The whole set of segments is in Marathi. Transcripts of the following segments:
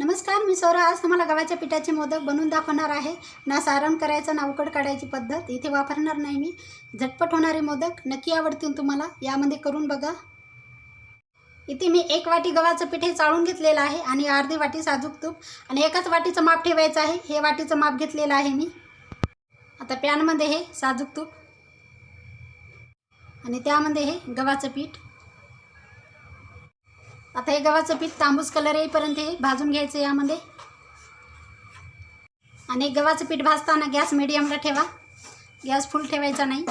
नमस्कार मी सौरा आज तुम्हाला गव्हाच्या पिठाचे मोदक बनवून दाखवणार आहे. ना सारण करायचं ना उकड काढायची पद्धत. इथे वापरणार नाही मी. झटपट होणारे मोदक नक्की आवडतील तुम्हाला. यामध्ये करून बघा. इथे मी एक वाटी गव्हाचं पीठ हे चाळून घेतलेलं आहे आणि अर्धी वाटी साजूक तूप. आणि एकाच वाटीचं माप ठेवायचं आहे. हे वाटीचं माप घेतलेलं आहे मी. आता पॅनमध्ये हे साजूक तूप. आणि त्यामध्ये हे गव्हाचं पीठ. आता हे गव्हाचं पीठ तांबूस कलर येईपर्यंत हे भाजून घ्यायचं यामध्ये. आणि गव्हाचं पीठ भाजताना गॅस मिडियमला ठेवा. गॅस फुल ठेवायचा नाही.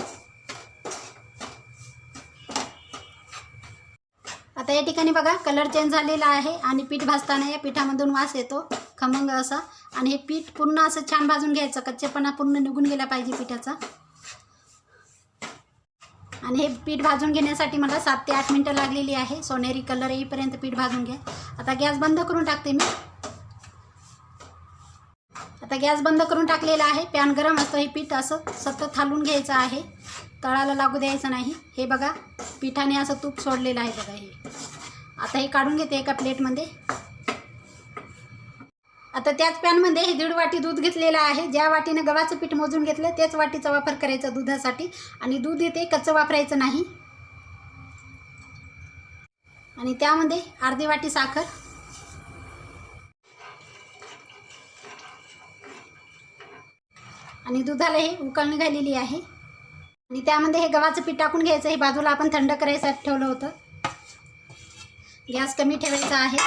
आता या ठिकाणी बघा कलर चेंज झालेला आहे आणि पीठ भाजताना या पिठामधून वास येतो खमंग असा. आणि हे पीठ पूर्ण असं छान भाजून घ्यायचं कच्चेपणा पूर्ण निघून गेला पाहिजे पिठाचा. आणि हे पीठ भाजून घेण्यासाठी मला सात ते आठ मिनटं लागलेली आहे. सोनेरी कलर येईपर्यंत पीठ भाजून घ्या. आता गॅस बंद करून टाकते मी. आता गॅस बंद करून टाकलेला आहे. पॅन गरम असतं हे पीठ असं सतत हालून घ्यायचं आहे. तळाला लागू द्यायचं नाही. हे बघा पिठाने असं तूप सोडलेलं आहे बघा हे. आता हे काढून घेते एका प्लेटमध्ये आता त्याच पॅनमध्ये हे दीड वाटी दूध घेतलेलं आहे. ज्या वाटीनं गव्हाचं पीठ मोजून घेतलं त्याच वाटीचा वापर करायचा दुधासाठी. आणि दूध येते कच्चं वापरायचं नाही. आणि त्यामध्ये अर्धी वाटी साखर. आणि दुधाला हे उकळणी घालेली आहे. आणि त्यामध्ये हे गव्हाचं पीठ टाकून घ्यायचं. हे बाजूला आपण थंड करायसाठी ठेवलं होतं. गॅस कमी ठेवायचा आहे.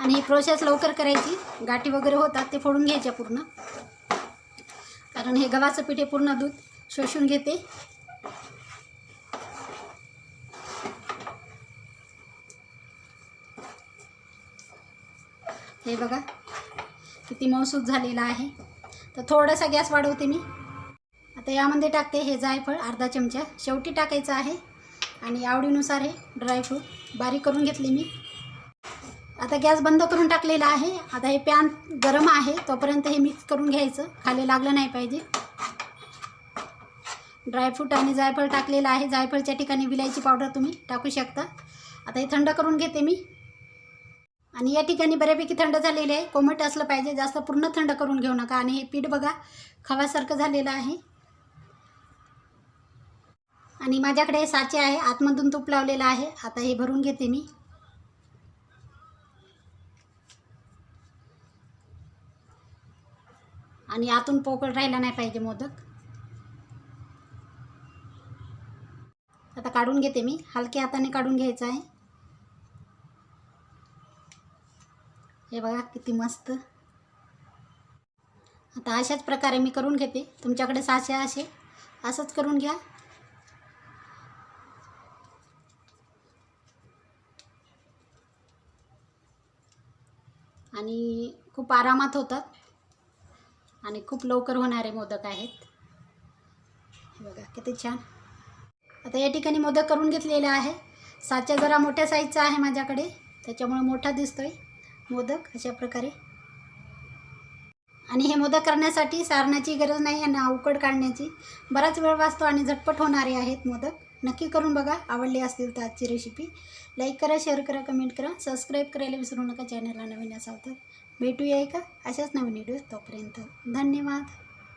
आणि ही प्रोसेस लवकर करायची. गाठी वगैरे होतात ते फोडून घ्यायच्या पूर्ण. कारण हे गव्हाचं पीठ हे पूर्ण दूध. शोषून घेते. हे बघा किती मौसूद झालेला आहे. तर थोडासा गॅस वाढवते मी. आता यामध्ये टाकते हे जायफळ अर्धा चमचा. शेवटी टाकायचं आहे. आणि आवडीनुसार हे ड्रायफ्रूट बारीक करून घेतले मी. आता गॅस बंद करून टाकलेला आहे. आता हे पॅन गरम आहे तोपर्यंत हे मिक्स करून घ्यायचं. खाली लागलं नाही पाहिजे. ड्रायफ्रूट आणि जायफळ टाकलेलं आहे. जायफळच्या ठिकाणी विलायची पावडर तुम्ही टाकू शकता. आता हे थंड करून घेते मी. आणि या ठिकाणी बऱ्यापैकी थंड झालेले आहे. कोमट असलं पाहिजे. जास्त पूर्ण थंड करून घेऊ नका. आणि हे पीठ बघा खवासारखं झालेलं आहे. आणि माझ्याकडे साचे आहे. आतमधून तूप लावलेलं आहे. आता हे भरून घेते मी. आणि आतून पोकळ राहिला नाही पाहिजे मोदक. आता काढून घेते मी. हलक्या हाताने काढून घ्यायचं आहे. हे बघा किती मस्त. आता अशाच प्रकारे मी करून घेते. तुमच्याकडे साचे असे असंच करून घ्या. आणि खूप आरामात होतात. आणि खूप लवकर होणारे मोदक आहेत. हे बघा किती छान. आता या ठिकाणी मोदक करून घेतलेले आहे. साच्या जरा मोठ्या साईजचा आहे माझ्याकडे. त्याच्यामुळे मोठा दिसतोय मोदक अशा प्रकारे. आणि हे मोदक करण्यासाठी सारणाची गरज नाही यांना उकड काढण्याची. बराच वेळ वाचतो आणि झटपट होणारे आहेत मोदक. नक्की करून बघा आवडली असतील तर आजची रेसिपी लाईक करा शेअर करा कमेंट करा. सबस्क्राईब करायला विसरू नका चॅनलला नवीन असाल तर. भेटूया का अशाच नवीन व्हिडिओ तोपर्यंत. धन्यवाद.